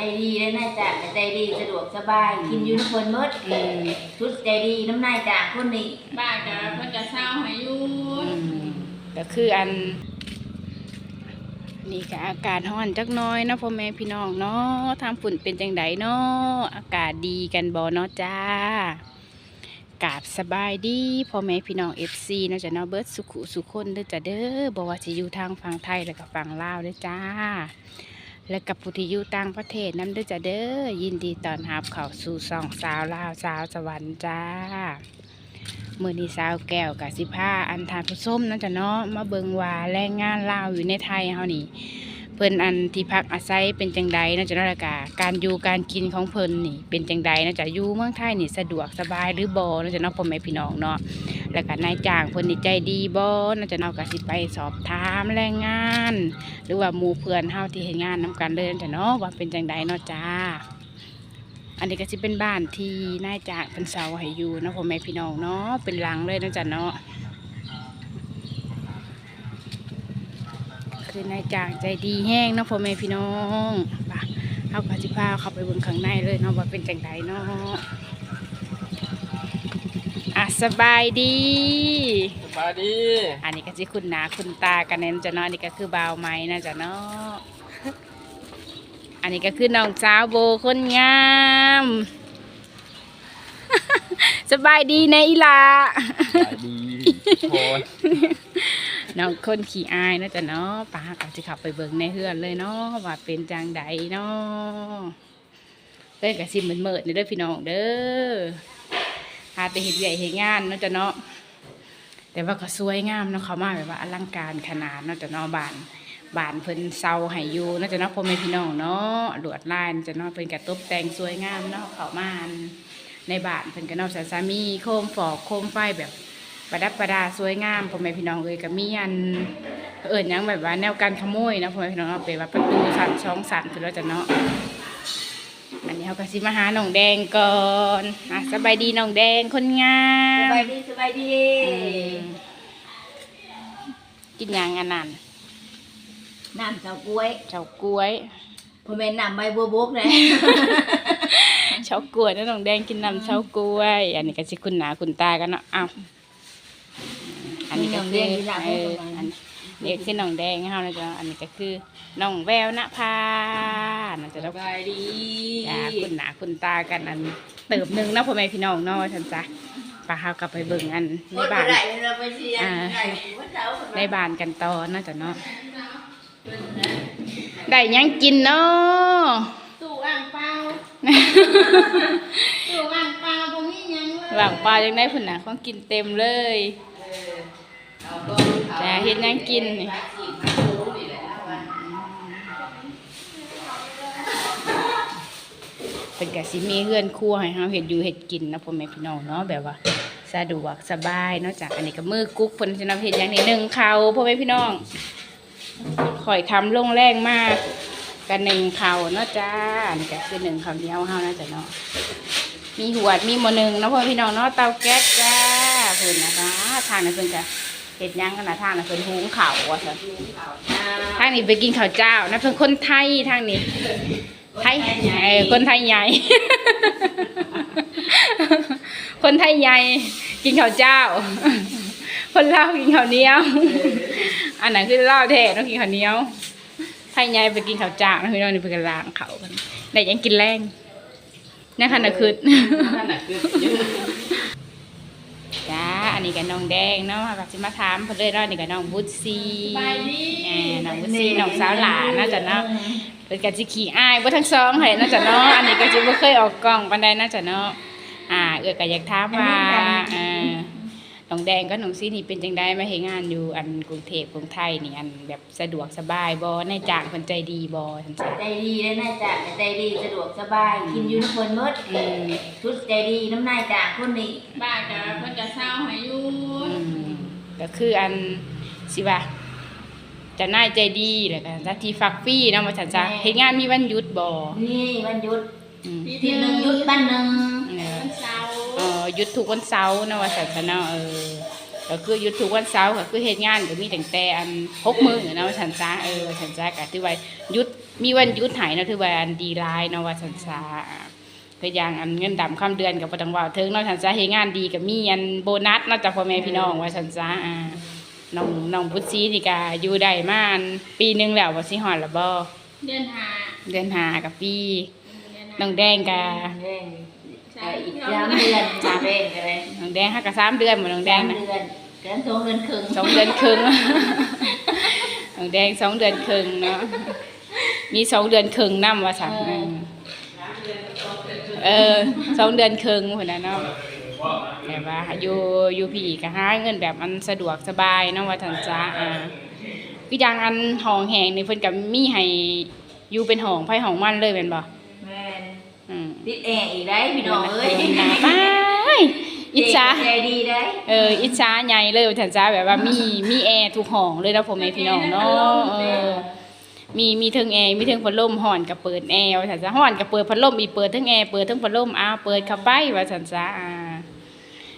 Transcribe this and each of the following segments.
ใจดีและนายจ่างก็ใจดีสะดวกสบาย กินอยูนิคนเมดอืมชุดใจดีน้ำนายจ่างคนนี้บ้านก็เพิ่นก็เศร้าให้อยู่อืมก็คืออัน นี่ก็อากาศร้อนจักหน้อยเนาะพ่อแม่พี่น้องเนาะทางฝุ่นเป็นจังไดเนาะอากาศดีกันบ่เนาะจ้ากาบสบายดีพ่อแม่พี่น้อง FC เนาะจ้ะเนาะเบิดสุขุสุคนเด้อจ้ะเด้อบ่ว่าสิอยู่ทางฝั่งไทยแล้วก็ฝั่งลาวเด้อจ้า และกับผู้ที่อยู่ต่างประเทศน้ำด้วยจ้ะเด้อยินดีต้อนรับเข้าสู่สองสาวลาวสาวสวรรค์จ้ามือนีสาวแก้วกับสิผ้าอันทานผู้ส้มนั่นจะเนาะมาเบิงว่าแรงงานลาวอยู่ในไทยเฮานี่ เพิ่นอันที่พักอาศัยเป็นจังใดนาะจะเนาก็การอยู่การกินของเพิ่นนี่เป็นจังใดนาะจะอยู่เมืองไทยนี่สะดวกสบายหรือบ่เนาะจะเนาะพ่อแม่พี่น้องเนาะแล้วก็นายจ้างเพิ่นนี่ใจดีบ่เนาะจะเนาะก็สิไปสอบถามแรงงาน หรือว่าหมู่เพื่อนเฮาที่เฮ็ดงานนํกันเลยนะจะเนาะว่าเป็นจังใดเนาะจ้าอันนี้ก็จะเป็นบ้านที่นายจ้ากเป็นเสาให้อยู่นะพ่อแม่พี่น้องเนาะเป็นหลังเลยนาะจ๊ะเนาะ คือนายจากใจดีแห้งเนาะพ่อแม่พี่น้องไปเอากระจิพาเข้าไปเบิ่งข้างในเลยเนาะว่าเป็นจังไดเนาะอะสบายดี สบายดี อันนี้ก็สิคุณหนาคุณตากันเน้นจะเนาะอันนี้ก็คือบ่าวไม้นะจ๊ะเนาะอันนี้ก็คือน้องสาวโบคนงาม สบายดีในะอีหลา สบายดีโอ้ยน้ น้องคนขี้อายนะจ๊ะเนาะป้าก็จะขับไปเบิ่งในเฮือนเลยเนาะว่าเป็นจังใดเนาะเล่นกับซิมเหมือนเมิดนี่เด้อพี่น้องเด้อหาแต่เห็ดใหญ่เห็ดงานเนาะจ๊ะเนาะแต่ว่าก็สวยงามเนาะเขามาแบบว่าอลังการขนาดเนาะจ๊ะเนาะบ้านบ้านเพิ่นเซาให้อยู่าจะเนาะพ่อแม่พี่น้องเนาะหลวดลายเนาจะเนาะเพิ่นก็ตกแต่งสวยงามเนาะเขามาในบ้านเพิ่นก็เนาะสามีโคมฟอกโคมไฟแบบ ประดับประดาสวยงามพ่อแม่พี่น้องเอ้ยก็มีอันเอิญยังแบบว่าแนวการขโมยนะพ่อแม่พี่น้องเอาไปว่าประตูสันช่องสันคือเราจะเนาะอันนี้เขาก็สิมาหาน้องแดงก่อนอะสบายดีน้องแดงคนงาสมบายดีสบายดีอืมกินหยังอันนั้นน้ำเฉากล้วยเฉากล้วยพ่อแม่น้ำใบบัวบกเลย เฉากล้วยนะน้องแดงกินน้ำเฉากล้วย อันนี้ก็สิคุณหนาคุณตากันเนาะอ้าวอั นนี้ก็คือเอออันนี่คือน้องแดงเฮานะจ๊ะอันนี้ก็คือน้องแววณภานะจ๊ะสแล้วบายดีจ้าคุณหนาคุณตากันอันเติบหนึ่งเนาะพ่อแม่พี่น้องเนาะว่าฉันจ้ะป้าเฮากลับไปเบิ่งอันในคนบ้านไหนเราไปเชียร์ไหนว่าเจ้าคนในบ้านกันต่อเนาะจ๊ะเนาะได้หยังกินเนาะตู้อ่างเปล่าตู้อ่างเปล่าบ่มีหยังเลย หลังปลายังได้ผุนหนาของกินเต็มเลย จ้าเฮ็ดยังกินนี่เป็นกะสิมีเฮือนครัวให้เฮาเฮ็ดอยู่เฮ็ดกินนะพ่อแม่พี่น้องเนาะแบบว่าสะดวกสบายนาะจากอันนี้ก็มือกุ๊กเพิ่นสินำเฮ็ดหยังนี่หนึ่งเขาพ่อแม่พี่น้องข่อยทำลงแรงมากกันหนึ่งเขาเนาะจ้าอันนี้ก็คือหนึ่งเขาเหนียวเฮานะจ้ะเนาะมีหวดมีหมอหนึ่งนะพ่อพี่น้องเนาะเตาแก๊สจ้าเพิ่นนะคะทางนั้นเพิ่นจะ เฮ็ดหยังกันนะทางนั้นเพิ่นหุงข้าวว่าซั่นทางนี้ไปกินข้าวเจ้านะเพิ่นคนไทยทางนี้ไทยเออคนไทยใหญ่ คนไทยใหญ่กินข้าวเจ้า คนลาวกินข้าวเหนียว อันนั้นคือลาวแท้เนาะกินข้าวเหนียว ไทยใหญ่ไปกินข้าวเจ้านะพี่น้องนี่เพิ่นก็ล้างข้าวกันได้หยังกินแรงนี่ค่ะน่ะคือจ้า อันนี้กับน้องแดงเนาะก็สิมาถามเพิ่นเลยเนาะนี่กับน้องบุญซีไปดีอ่าน้องบุญซีน้องสาวหลานเนาะจ้ะเนาะเพิ่นก็สิขี้อายบ่ทั้งสองให้เนาะจ้ะเนาะอันนี้ก็สิบ่เคยออกกล้องปานใดเนาะจ้ะเนาะอ่าเอื้อก็อยากถามว่าอ่า น้องแดงกับน้องซีนี่เป็นจังไดมาเฮ็ดงานอยู่อันกรุงเทพกรุงไทยนี่อันแบบสะดวกสบายบ่นายจ้างเพิ่นใจดีบ่จังซี่ใจดีและนายจ่างก็ใจดีสะดวกสบาย กินอยูนิคนเมดอืมชุดใจดีน้ำนายจ่างคนนี้บ้านก็เพิ่นก็เศร้าให้อยู่อืมก็คืออันสิว่าเจะนายใจดีแล้วก็จะที่ฟักฟรีเนาะมาจัดจ้ะเฮ็ดงานมีวันหยุดบ่นี่วันหยุด อืมทีหนึ่งหยุดบ้านหนึ่ง เออวันเสาร์เออหยุดทุกวันเสาร์เนาะว่าจัดจ้ะเนาะเออก็คือหยุดทุกวันเสาร์ก็คือเฮ็ดงานก็มีตั้งแต่อันหกมื้อเนาะว่าซั่นซะเออว่าซั่นซะก็ถือว่าหยุดมีวันหยุดให้เนาะถือว่าอันดีหลายเนาะว่าซั่นซะก็อย่างอันเงินดำค่ำเดือนก็บ่ต้องเว้าถึงเนาะซั่นซะเฮ็ดงานดีก็มีอันโบนัสเนาะจากพ่อแม่พี่น้องว่าซั่นซะอ่าน้องน้องพุทธศรีนี่ก็อยู่ได้มาอันปีหนึงแล้วบ่สิฮอดแล้วบ่เดือนหาเดือนห้ากับปีเดือนน้องแดงก็แดง เอ่ออีกสามเดือนสามเดือนกันเลยน้องแดงฮักก็สามเดือนบ่น้องแดสางมนะเดือนกันสองเดือนครึ่งสองเดือนครึ่งน้องแดงสองเดือนครึ่งเนาะมีสองเดือนครึ่งนํว่าสั่งเออสองเดือนครึ่งพุ่นน่ะเนาะแต่ว่าอยู่อยู่พี่ก็หาเงินแบบมันสะดวกสบายเนาะว่าท่านจ้าอ่าคืออย่างอันห้องแหงนี่เพิ่นก็มีให้อยู่เป็นห้องไผห้องมันเลยแม่นบ่แม่นอืม ติดแอร์อีกได้พี่น้องเอ้ยไปอิจฉาใจดีได้เอออิจฉาใหญ่เลยท่านจ้าแบบว่ามีมีแอร์ทุกห้องเลยนะพ่อแม่พี่น้องเนาะเออมีมีเทิงแอร์มีเทิงพัดลมห่อนกับเปิดแอร์ว่าซั่นซะห่อนกับเปิดพัดลมอีกเปิดเทั้งแอร์เปิดเทั้งพัดลมอ้าวเปิดเข้าไปว่าซั่นซะอ่า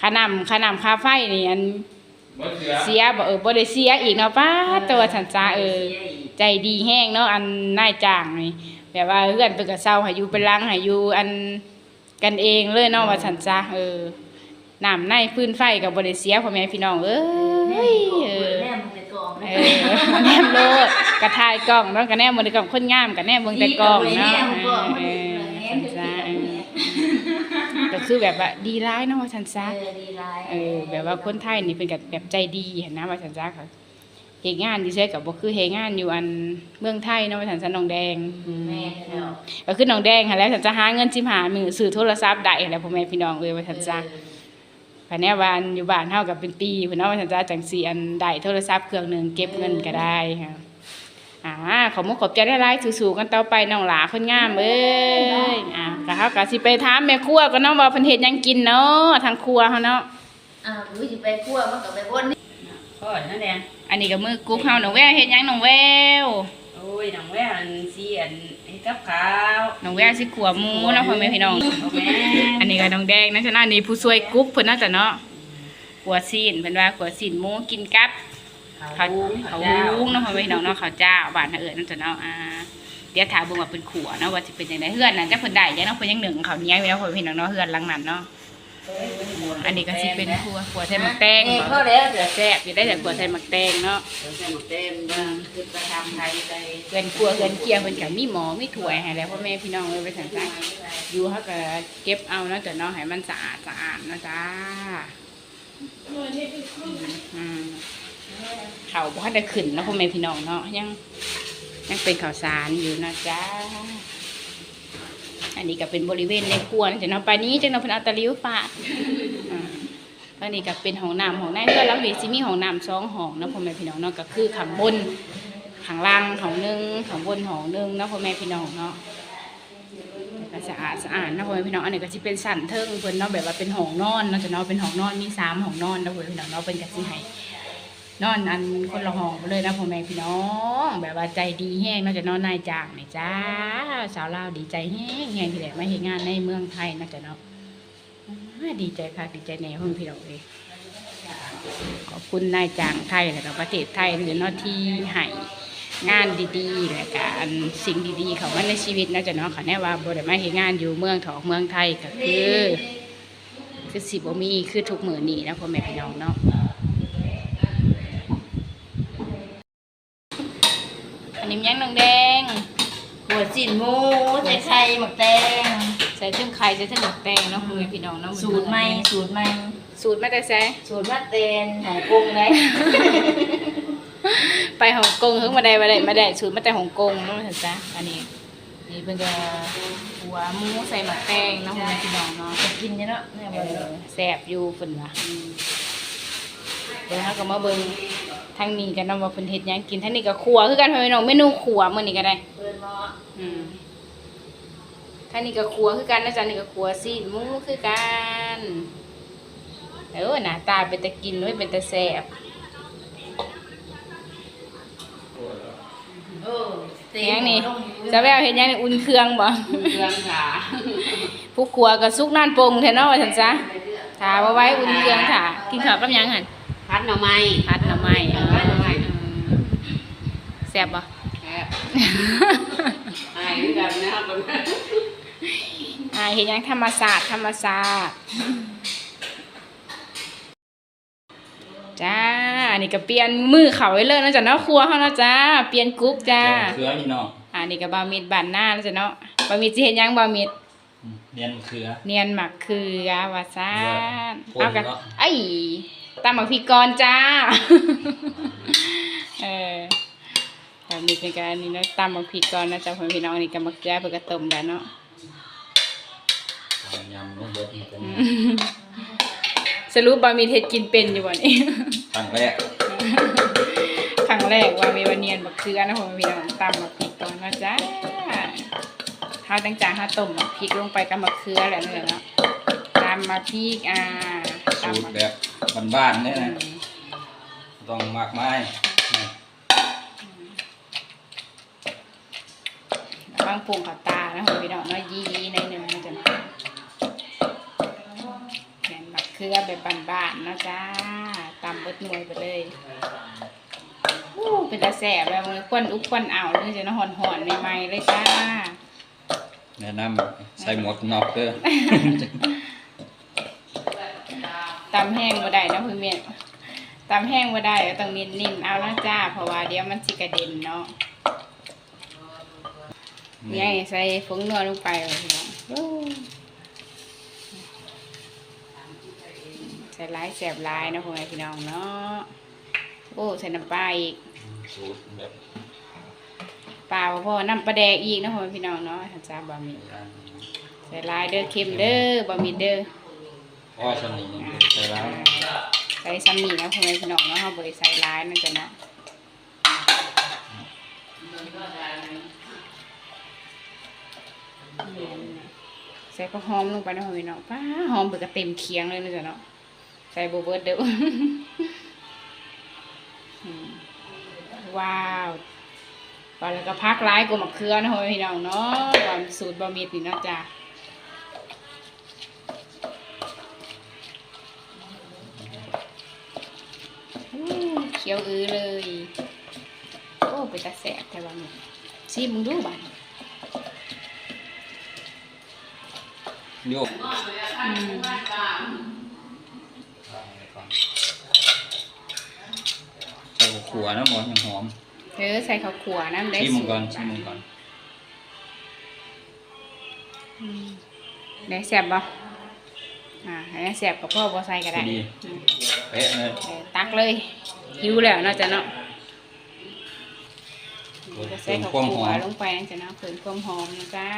ค่านำค่านำคาไฟนี่อันเสียบ่เออบ่ได้เสียอีกเนาะป้าตัวซั่นซะเออ ใจดีแห้งเนาะอันนายจ้างนี่ แบบว่าเพื่อนเพิ่นก็เซาให้อยู่เป็นหลังให้อยู่อันกันเองเลยเนาะว่าซั่นซะเออน้ำในพื้นไฟก็บ่ได้เสียพ่อแม่พี่น้องเอ้ยเออแม่มึงจะกองเออแนมโลดกระทายกล้องเนาะกระแนมมือกล้องคนงามกระแนมเบิ่งแต่กล้องเนาะเออสันซะเออก็คือแบบว่าดีร้ายเนาะว่าสันซะเออดีร้ายเออแบบว่าคนไทยนี่เป็นกับแบบใจดีเห็นนะว่าสันซะค่ะ เฮ็ดงานอยู่ใช่กับบ่คือเฮ็ดงานอยู่อันเมืองไทยเนาะว่าสันซะน้องแดงอืมแม่เนาะก็คือน้องแดงหั่นแหล้วสันจะหาเงิน15มื้อซื้อโทรศัพท์ได้หั่นแหล้วพ่อแม่พี่น้องเอ้ยว่าสันซะภายในวาอันอยู่บ้านเฮากับเป็นปีพุ่นเนาะว่าซั่นจ้าจังสีอันได้โทรศัพท์เครื่องหนึงเก็บเงินก็ได้ค่ะอ่าขอมุกขอบใจได้หลายๆสู้ๆกันต่อไปน้องหลาคนงามเอ้ยอ่าก็เฮาก็สิไปถามแม่ครัวก็เนาะว่าเพิ่นเฮ็ดหยังกินเนาะทางครัวเฮาเนาะอ้าวรู้สิไปคั่วมันก็ไปบ่น นี่พ่อนั่นแหละอันนี้ก็มือกุ๊กเฮาน้องแววเฮ็ดหยังน้องแววโอ้ยน้องแว่อันสีอันไอ้กับข้าวน้องแววสิขัวหมูเนาะพ่อแม่พี่น้องพ่อแม่อันนี้ก็น้องแดงนะจ๊ะเนาะอันนี้ผู้ช่วยกุ๊กเพิ่นเนาะจ้ะเนาะขัวซีนเพิ่นว่าขัวซีนหมูกินกับข้าวเขาหุงเขาวุ้งเนาะเขาไว้น้องเนาะเขาเจ้าบ้านนาเอิญนั่นจ้ะเนาะอ่าเดี๋ยวถามเบิ่งว่าเป็นขัวเนาะว่าสิเป็นจังไดเฮือนน่ะจักเพิ่นได้จังเนาะเพิ่นยังหนึ่งเขาวเหนี้ยวอยู่เนาะเพิ่นพี่น้องเนาะเฮือนหลังนั้นเนาะ อันนี้ก็สิเป็นขัวขัวใส่หมักแตงเอ้ยบ่พอแล้วเดี๋ยวแซ่บอยู่ได้แต่ขัวใส่หมักแตงเนาะเต็มเต็มบ้างคือไปทำไทยไปเฮือนขัวเฮือนเกียร์เพิ่นก็มีหมอมีถ้วยให้แล้วพ่อแม่พี่น้องเอ้ยไปสั่งซะอยู่เฮาก็เก็บเอาเนาะจ้ะเนาะให้มันสะอาดสะอาดเนาะจ้าอืมเขาบ่ทันได้ขึ้นเนาะพ่อแม่พี่น้องเนาะยังยังเป็นข่าวสารอยู่นะจ๊ะ อันนี้ก็เป็นบริเวณในครัวนจ๊ะเนาะไปนี้จังเนาะเพิ่นเอาตะลิวฝาดอันนี้ก็เป็นห้องน้ำห้องในเพื่อนหลังนี้สิมีห้องน้ำสองห้องนะพ่อแม่พี่น้องเนาะก็คือข้างบนข้างล่างห้องหนึงข้างบนห้องหนึงนะพ่อแม่พี่น้องเนาะก็สะอาดสะอาดนะพ่อแม่พี่น้องอันนี้ก็สิเป็นสันเทิงเพิ่นเนาะแบบว่าเป็นห้องนอนเนาะจะเนาะเป็นห้องนอนมีสามห้องนอนนะพ่อแม่พี่น้องเนาะเพิ่นก็สิให้ นอนอันคนละห้องไปเลยนะพ่อแม่พี่น้อง แบบว่าใจดีแห้งนอกจากนอนนายจ้างนี่จ้า สาวลาวดีใจแห้งแห้งที่ได้มาเห็นงานในเมืองไทยนะจ๊ะเนาะอ่าดีใจค่ะดีใจแน่พ่อแม่พี่น้องเลยขอบคุณนายจ้างไทยและก็ประเทศไทยหรือนาะที่ให้งานดีๆและก็อันสิ่งดีๆเขามาในชีวิตนะจ๊ะเนาะค่ะแน่ว่าบ่ได้มาเห็นงานอยู่เมืองถอกเมืองไทยก็คือคือสิบมีคือทุกมือนี้นะพ่อแม่พี่น้องเนาะ นนี้ยังนางแดง หัวจิ้นหมูใส่ไข่หมักแตงใส่ถึงไข่ใส่ถึงหมกแตงเนาะคุณพี่น้องเนาะสูตรใหม่สูตรใหม่สูตรมาแต่แซ่สูตรมาเตนของกงเลยไปฮ่องกงเพิ่งมาได้มาได้มาได้สูตรมาแต่ฮ่องกงเนาะเห็นจ้ะอันนี้นี่เพิ่นจะหัวหมูใส่หมักแตงเนาะคุณพี่น้องเนาะจะกินเนี่ยเนาะเนี่ยเอบ่อเนาะแซ่บอยู่เพิ่นว่าอืมเดี๋ยวเราก็มาเบิ่ง ทางนี้กันเนาะว่าเพิ่นเฮ็ดหยังกินทางนี้ก็ครัวคือกันพี่น้องเมนูครัวมื้อนี้ก็ได้เปิดหม้ออืมท่านี่ก็ครัวคือกันนะจ๊ะนี่ก็ครัวซีนหมูคือกันเออหน้าตาเป็นตะกินด้วยเป็นตะแสบเออเตเห็นยังนี่จะแววเห็นยังนี่อุ่นเครื่องบ่เครื่องขาผู้ครัวก็สุกนั่นปรุงแท้เนาะว่าซั่นซะ ถาว่าไว้อุ่นเครื่องค่ะ กินข้าวกับหยังหั่นข พัดหน่อไม้พัดหน่อไม้เออพัดหน่อไม้แซ่บบ่แอบอายคือกันนะครับอ่าเห็นยังธรรมศาสตร์ธรรมศาสตร์จ้าอันนี้ก็เปลี่ยนมือเขาไว้เลยเนาะจ้ะเนาะครัวเขาเนาะจ้าเปลี่ยนกุ๊กจ้าเขือนี่เนาะอันนี้ก็บาวมิดบานหน้าแล้วจ้ะเนาะบาวมิดสิเห็นยังบาวมิดอืมเรียนเขือ เนียนหมักคือยาวาซานเนียนเอากันโอ้ยเนาะไอ้ ตามหมักพริกกรจ้า เออแบบนี้เป็นการนี่เนาะตามหมักพริกกรนะจ๊ะพ่อพี่น้องนี่ก็มักย้ายเพื่อกระต้มแล้วเนาะยำลูกเบิดนี่เป็นสรุปบามีเฮ็ดกินเป็นอยู่บ่นี่ครั้งแรกครั้งแรกว่ามีวันเนียนบักเขือนะพ่อพี่น้องตำบักพริกก่อนนะจ๊ะเฮาตั้งใจเฮาต้มบักพริกลงไปกับมะเขือแล้วนี่แหละเนาะตำมาพริกอ่า สูตำตรมาแบบบ้านๆเนี่ยอืนะมต้องมากไม้นี่บางปรุงข้าวตานะพ่อพี่น้องเนาะยีในอยหนึงนะจ๊ะแกงมะเขือแบบบ้านๆเนาะจ้าตำเบิดหน่วยไปเลยอู้เป็นตาแสบแล้วมือควันอุกควันอ่าวเลยจ้ะเนาะหอนๆใหม่ๆเลยจ้าแนะนำใส่หมวกกันน็อกเด้อ ตำแห้งบ่ได้นะเพื่อนเมียตำแห้งบ่ได้ก็ต้องนิ่มๆเอานะจ้า เพราะว่าเดี๋ยวมันสิกระเด็นเนาะนี่ใส่ผงนัวลงไปเลยพี่น้องโอ้ใส่หลายแสบหลายนะพ่อแม่พี่น้องเนาะโอ้ใส่น้ำปลาอีกสูตรแบบปลาบ่พอน้ำปลาแดกอีกนะพ่อแม่พี่น้องเนาะท่านจ้าบะหมี่ใส่หลายเด้อเค็มเด้อบะหมี่เด้อพ่อสนิทใส่ ร้ายใส่ซัมมี่นะพ่อแม่พี่น้องเนาะเฮาบ่ได้ใส่หลายนั่นจ้ะเนาะใส่ก็หอมลงไปนะพ่อแม่น้องป้าหอมเบิดก็เต็มเคียงเลยนะจ้ะเนาะใส่โบเบิร์ดเด้อว้าวตอนแล้วก็พักร้ายกว่ามะเขือนะพ่อแม่พี่น้องเนาะความสูตรบะหมี่นี่เนาะจ้ะ เขียวอือเลย โอ้เป็นตาแสบแต่ว่ามันซีมึงดูบ้านโยกอืมใส่ขัวนะหมอยังหอมเธอใส่ข้าวขัวน้ำได้ชิมสูมันตรก่อนชิมมันก่อนอืมได้แสบบ่ อ่าให้แสบกับพ่อบ่ใส่ก็ได้ดีอืมเป๊ะเลยเออตักเลย หิวแล้วเนาะจ้ะเนาะก็ใส่เติมข้าวความหขัวอมลงไปนะจ้ะเนาะเพิ่มความหอมนะจ้า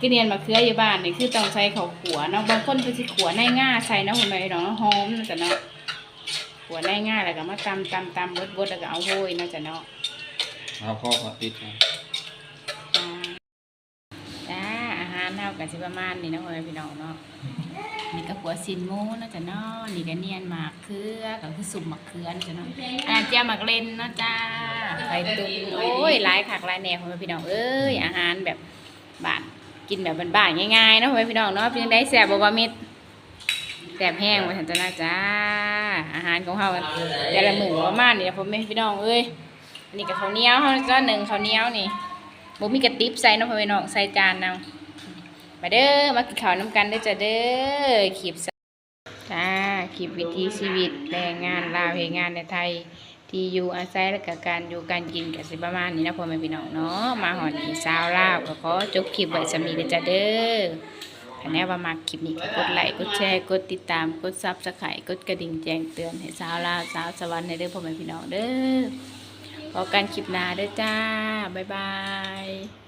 กินเนียนมะเขืออยู่บ้านนี่คือต้องใส่ข้าวขัวเนาะบางคนเพิ่นสิขัวในง่าใส่เนาะคุณแม่พี่น้องเนาะหอมนะจ้ะเนาะขัวในง่าแล้วก็มาตำตำตำบดบดแล้วก็เอาโรยเนาะจ้ะเนาะเอาพ่อก็ติดนะ กันสิประมาณนี้นะคุณแม่พี่น้องเนาะนี่ก็ขัวซินมูนาะจ้ะเนาะนี่ก็เนียนหมากเขือก็คือสุ่มหมากเขือนะจ้ะเนาะอันนั้นเจียหมากเลนนาะจ้าไข่ตุ้มโอ้ยหลายคักหลายแหน่คุณแม่พี่น้องเอ้ยอาหารแบบบ้านกินแบบบ้านๆง่ายๆนะคุณแม่พี่น้องเนาะเพียงได้แซ่บบ่ว่ามิดแซ่บแห้งว่าฉันจะน่าจ้าอาหารของเฮาแต่ละมือประมาณนี้นะพ่อแม่พี่น้องเอ้ยอันนี้ก็ข้าวเหนียวเฮาจ้าหนึ่งข้าวเหนียวนี่บ่มีกระติบใส่น้องพ่อแม่น้องใส่จานเอา มาเด้อมากินข้าวน้ำกันเด้อจ้ะเด้อคลิปจ้าคลิปวิถีชีวิตแรงงานลาวเฮ็ดงานในไทย ที่อยู่อาศัยและกการอยู่การกินก็สิประมาณนี้นะพ่อแม่พี่น้องเนาะมาหอดอีสาวลาวก็ขอจบคลิปไว้สำนีเด้อจ้ะเด้อถ้าแน่ว่ามาคลิปนี้ก็กดไลค์กดแชร์กดติดตามกด Subscribe กดกระดิ่งแจ้งเตือนให้สาวลาวสาวสวรรค์ในเด้อพ่อแม่พี่น้องเด้อพบกันคลิปหน้าเด้อจ้าบ๊ายบาย